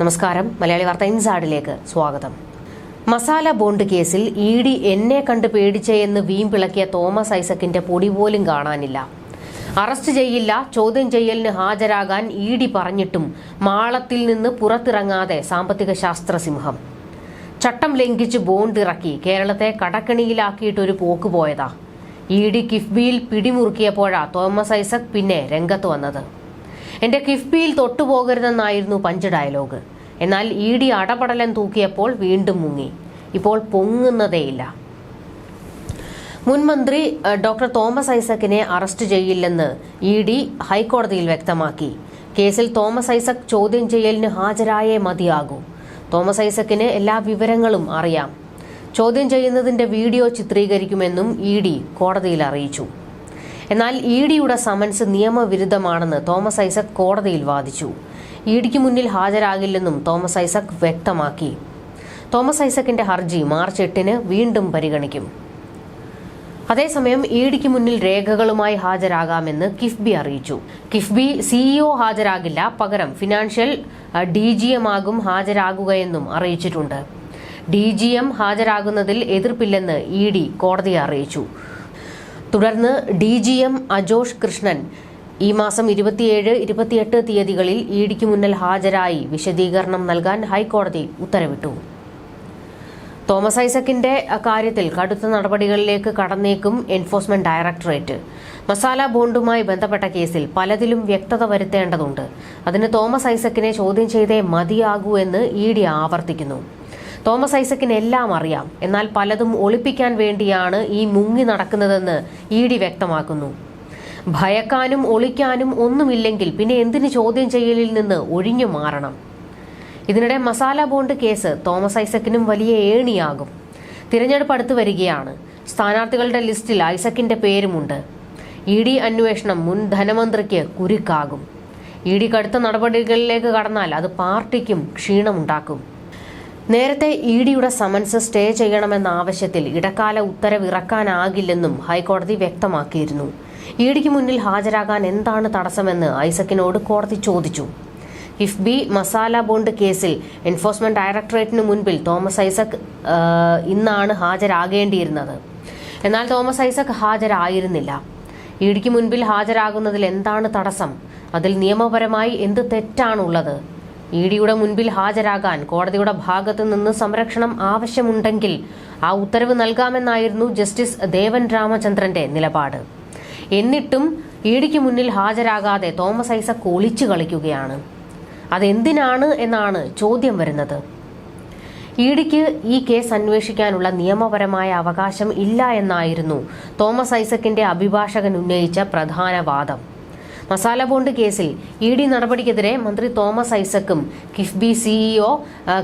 നമസ്കാരം. മലയാളി വാർത്ത ഇൻസാഡിലേക്ക് സ്വാഗതം. മസാല ബോണ്ട് കേസിൽ ഇ ഡി എന്നെ കണ്ട് പേടിച്ചെന്ന് വീമ്പിളക്കിയ തോമസ് ഐസക്കിന്റെ പൊടി പോലും കാണാനില്ല. അറസ്റ്റ് ചെയ്യില്ല ചോദ്യം ചെയ്യലിന് ഹാജരാകാൻ ഇ ഡി പറഞ്ഞിട്ടും മാളത്തിൽ നിന്ന് പുറത്തിറങ്ങാതെ സാമ്പത്തിക ശാസ്ത്ര സിംഹം ചട്ടം ലംഘിച്ച് ബോണ്ട് ഇറക്കി കേരളത്തെ കടക്കണിയിലാക്കിയിട്ടൊരു പോക്ക് പോയതാ. ഇ ഡി കിഫ്ബിയിൽ പിടിമുറുക്കിയപ്പോഴാ തോമസ് ഐസക് പിന്നെ രംഗത്ത് വന്നത്. എന്റെ കിഫ്ബിയിൽ തൊട്ടുപോകരുതെന്നായിരുന്നു പഞ്ച് ഡയലോഗ്. എന്നാൽ ഇ ഡി അടപടലം തൂക്കിയപ്പോൾ വീണ്ടും മുങ്ങി. ഇപ്പോൾ പൊങ്ങുന്നതേയില്ല. മുൻ മന്ത്രി ഡോക്ടർ തോമസ് ഐസക്കിനെ അറസ്റ്റ് ചെയ്യില്ലെന്ന് ഇ ഡി ഹൈക്കോടതിയിൽ വ്യക്തമാക്കി. കേസിൽ തോമസ് ഐസക് ചോദ്യം ചെയ്യലിന് ഹാജരായേ മതിയാകൂ. തോമസ് ഐസക്കിന് എല്ലാ വിവരങ്ങളും അറിയാം. ചോദ്യം ചെയ്യുന്നതിന്റെ വീഡിയോ ചിത്രീകരിക്കുമെന്നും ഇ ഡി കോടതിയിൽ അറിയിച്ചു. എന്നാൽ ഇ ഡിയുടെ സമൻസ് നിയമവിരുദ്ധമാണെന്ന് തോമസ് ഐസക് കോടതിയിൽ വാദിച്ചു. ഇ ഡിക്ക് മുന്നിൽ ഹാജരാകില്ലെന്നും തോമസ് ഐസക് വ്യക്തമാക്കി. തോമസ് ഐസക്കിന്റെ ഹർജി മാർച്ച് എട്ടിന് വീണ്ടും പരിഗണിക്കും. അതേസമയം ഇ ഡിക്ക് മുന്നിൽ രേഖകളുമായി ഹാജരാകാമെന്ന് കിഫ്ബി അറിയിച്ചു. കിഫ്ബി സിഇഒ ഹാജരാകില്ല പകരം ഫിനാൻഷ്യൽ ഡി ജി എം ആകും ഹാജരാകുകയെന്നും അറിയിച്ചിട്ടുണ്ട്. ഡി ജി എം ഹാജരാകുന്നതിൽ എതിർപ്പില്ലെന്ന് ഇ ഡി കോടതിയെ അറിയിച്ചു. തുടർന്ന് D G M Ajosh Krishnan ഈ മാസം ഇരുപത്തിയേഴ് ഇരുപത്തിയെട്ട് തീയതികളിൽ ഇഡിക്ക് ഡിക്ക് മുന്നിൽ ഹാജരായി. വിശദീകരണം നൽകാൻ ഹൈക്കോടതി ഉത്തരവിട്ടു. തോമസ് ഐസക്കിന്റെ കാര്യത്തിൽ കടുത്ത നടപടികളിലേക്ക് കടന്നേക്കും എൻഫോഴ്സ്മെന്റ് ഡയറക്ടറേറ്റ്. മസാല ബോണ്ടുമായി ബന്ധപ്പെട്ട കേസിൽ പലതിലും വ്യക്തത വരുത്തേണ്ടതുണ്ട്. അതിന് തോമസ് ഐസക്കിനെ ചോദ്യം ചെയ്തേ മതിയാകൂ എന്ന് ഇ ആവർത്തിക്കുന്നു. തോമസ് ഐസക്കിന് എല്ലാം അറിയാം. എന്നാൽ പലതും ഒളിപ്പിക്കാൻ വേണ്ടിയാണ് ഈ മുങ്ങി നടക്കുന്നതെന്ന് ഇ ഡി വ്യക്തമാക്കുന്നു. ഭയക്കാനും ഒളിക്കാനും ഒന്നുമില്ലെങ്കിൽ പിന്നെ എന്തിന് ചോദ്യം ചെയ്യലിൽ നിന്ന് ഒഴിഞ്ഞു മാറണം? ഇതിനിടെ മസാല ബോണ്ട് കേസ് തോമസ് ഐസക്കിനും വലിയ ഏണിയാകും. തിരഞ്ഞെടുപ്പ് അടുത്തു വരികയാണ്. സ്ഥാനാർത്ഥികളുടെ ലിസ്റ്റിൽ ഐസക്കിന്റെ പേരുമുണ്ട്. ഇ ഡി അന്വേഷണം മുൻ ധനമന്ത്രിക്ക് കുരുക്കാകും. ഇ ഡി കടുത്ത നടപടികളിലേക്ക് കടന്നാൽ അത് പാർട്ടിക്കും ക്ഷീണമുണ്ടാക്കും. നേരത്തെ ഇ ഡിയുടെ സമൻസ് സ്റ്റേ ചെയ്യണമെന്ന ആവശ്യത്തിൽ ഇടക്കാല ഉത്തരവിറക്കാനാകില്ലെന്നും ഹൈക്കോടതി വ്യക്തമാക്കിയിരുന്നു. ഇ ഡിക്ക് മുന്നിൽ ഹാജരാകാൻ എന്താണ് തടസ്സമെന്ന് ഐസക്കിനോട് കോടതി ചോദിച്ചു. കിഫ്ബി മസാല ബോണ്ട് കേസിൽ എൻഫോഴ്സ്മെന്റ് ഡയറക്ടറേറ്റിന് മുൻപിൽ തോമസ് ഐസക് ഇന്നാണ് ഹാജരാകേണ്ടിയിരുന്നത്. എന്നാൽ തോമസ് ഐസക് ഹാജരായിരുന്നില്ല. ഇ ഡിക്ക് മുൻപിൽ ഹാജരാകുന്നതിൽ എന്താണ് തടസ്സം? അതിൽ നിയമപരമായി എന്ത് തെറ്റാണുള്ളത്? ഇ ഡിയുടെ മുൻപിൽ ഹാജരാകാൻ കോടതിയുടെ ഭാഗത്തു നിന്ന് സംരക്ഷണം ആവശ്യമുണ്ടെങ്കിൽ ആ ഉത്തരവ് നൽകാമെന്നായിരുന്നു ജസ്റ്റിസ് ദേവൻ രാമചന്ദ്രന്റെ നിലപാട്. എന്നിട്ടും ഇ ഡിക്ക് മുന്നിൽ ഹാജരാകാതെ തോമസ് ഐസക് ഒളിച്ചു കളിക്കുകയാണ്. അതെന്തിനാണ് എന്നാണ് ചോദ്യം വരുന്നത്. ഇ ഡിക്ക് ഈ കേസ് അന്വേഷിക്കാനുള്ള നിയമപരമായ അവകാശം ഇല്ല എന്നായിരുന്നു തോമസ് ഐസക്കിന്റെ അഭിഭാഷകൻ ഉന്നയിച്ച പ്രധാന വാദം. മസാല ബോണ്ട് കേസിൽ ഇ ഡി നടപടിക്കെതിരെ മന്ത്രി തോമസ് ഐസക്കും കിഫ്ബി സിഇഒ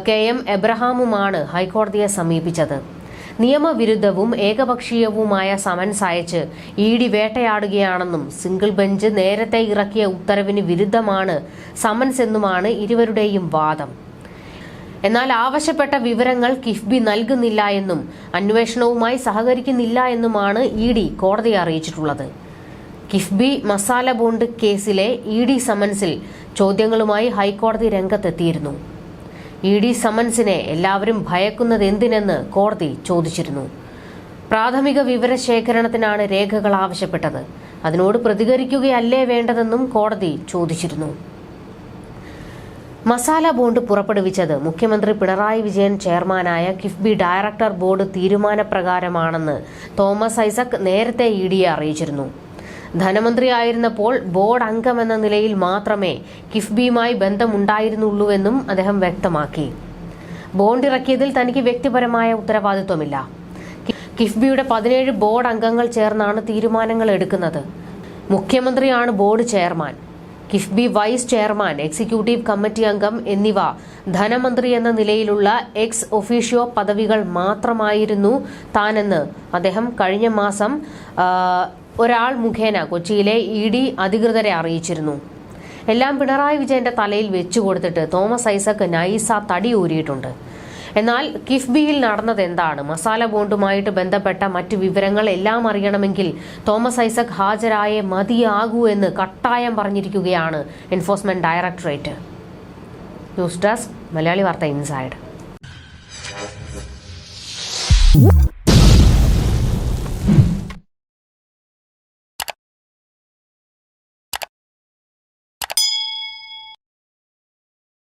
കെ എം എബ്രഹാമുമാണ് ഹൈക്കോടതിയെ സമീപിച്ചത്. നിയമവിരുദ്ധവും ഏകപക്ഷീയവുമായ സമൻസ് അയച്ച് ഇ ഡി വേട്ടയാടുകയാണെന്നും സിംഗിൾ ബെഞ്ച് നേരത്തെ ഇറക്കിയ ഉത്തരവിന് വിരുദ്ധമാണ് സമൻസ് എന്നുമാണ് ഇരുവരുടെയും വാദം. എന്നാൽ ആവശ്യപ്പെട്ട വിവരങ്ങൾ കിഫ്ബി നൽകുന്നില്ല എന്നും അന്വേഷണവുമായി സഹകരിക്കുന്നില്ല എന്നുമാണ് ഇ ഡി കോടതിയെ അറിയിച്ചിട്ടുള്ളത്. കിഫ്ബി മസാല ബോണ്ട് കേസിലെ ഇ ഡി സമൻസിൽ ചോദ്യങ്ങളുമായി ഹൈക്കോടതി രംഗത്തെത്തിയിരുന്നു. ഇ ഡി സമൻസിനെ എല്ലാവരും ഭയക്കുന്നത് എന്തിനെന്ന് കോടതി ചോദിച്ചിരുന്നു. പ്രാഥമിക വിവരശേഖരണത്തിനാണ് രേഖകൾ ആവശ്യപ്പെട്ടത്. അതിനോട് പ്രതികരിക്കുകയല്ലേ വേണ്ടതെന്നും കോടതി ചോദിച്ചിരുന്നു. മസാല ബോണ്ട് പുറപ്പെടുവിച്ചത് മുഖ്യമന്ത്രി പിണറായി വിജയൻ ചെയർമാനായ കിഫ്ബി ഡയറക്ടർ ബോർഡ് തീരുമാനപ്രകാരമാണെന്ന് തോമസ് ഐസക് നേരത്തെ ഇ ഡിയെ അറിയിച്ചിരുന്നു. ധനമന്ത്രിയായിരുന്നപ്പോൾ ബോർഡ് അംഗമെന്ന നിലയിൽ മാത്രമേ കിഫ്ബിയുമായി ബന്ധമുണ്ടായിരുന്നുള്ളൂവെന്നും അദ്ദേഹം വ്യക്തമാക്കി. ബോണ്ട് ഇറക്കിയതിൽ തനിക്ക് വ്യക്തിപരമായ ഉത്തരവാദിത്വമില്ല. കിഫ്ബിയുടെ പതിനേഴ് ബോർഡ് അംഗങ്ങൾ ചേർന്നാണ് തീരുമാനങ്ങൾ എടുക്കുന്നത്. മുഖ്യമന്ത്രിയാണ് board chairman. KIIFB vice chairman executive committee അംഗം എന്നിവ ധനമന്ത്രി എന്ന നിലയിലുള്ള എക്സ് ഒഫീഷ്യോ പദവികൾ മാത്രമായിരുന്നു താനെന്ന് അദ്ദേഹം കഴിഞ്ഞ മാസം ഒരാൾ മുഖേന കൊച്ചിയിലെ ഇ ഡി അധികൃതരെ അറിയിച്ചിരുന്നു. എല്ലാം പിണറായി വിജയന്റെ തലയിൽ വെച്ചു കൊടുത്തിട്ട് തോമസ് ഐസക് നൈസ തടി ഊരിയിട്ടുണ്ട്. എന്നാൽ കിഫ്ബിയിൽ നടന്നത് എന്താണ്? മസാല ബോണ്ടുമായിട്ട് ബന്ധപ്പെട്ട മറ്റു വിവരങ്ങൾ എല്ലാം അറിയണമെങ്കിൽ തോമസ് ഐസക് ഹാജരായേ മതിയാകൂ എന്ന് കട്ടായം പറഞ്ഞിരിക്കുകയാണ് enforcement directorate. News desk Malayali Vartha inside.